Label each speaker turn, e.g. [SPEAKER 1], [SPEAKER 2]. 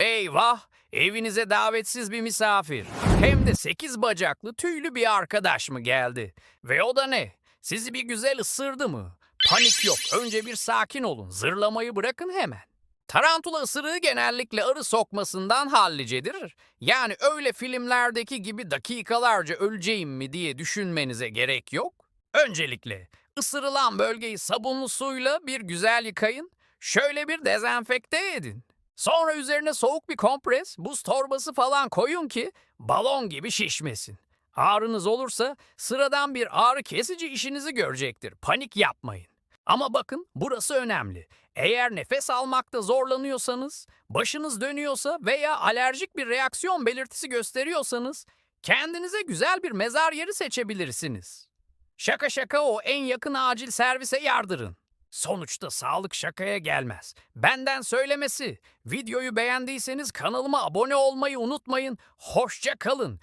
[SPEAKER 1] Eyvah! Evinize davetsiz bir misafir. Hem de sekiz bacaklı tüylü bir arkadaş mı geldi? Ve o da ne? Sizi bir güzel ısırdı mı? Panik yok. Önce bir sakin olun. Zırlamayı bırakın hemen. Tarantula ısırığı genellikle arı sokmasından hallicedir. Yani öyle filmlerdeki gibi dakikalarca öleceğim mi diye düşünmenize gerek yok. Öncelikle ısırılan bölgeyi sabunlu suyla bir güzel yıkayın. Şöyle bir dezenfekte edin. Sonra üzerine soğuk bir kompres, buz torbası falan koyun ki balon gibi şişmesin. Ağrınız olursa sıradan bir ağrı kesici işinizi görecektir. Panik yapmayın. Ama bakın burası önemli. Eğer nefes almakta zorlanıyorsanız, başınız dönüyorsa veya alerjik bir reaksiyon belirtisi gösteriyorsanız kendinize güzel bir mezar yeri seçebilirsiniz. Şaka şaka o en yakın acil servise yardırın. Sonuçta sağlık şakaya gelmez. Benden söylemesi. Videoyu beğendiyseniz kanalıma abone olmayı unutmayın. Hoşça kalın.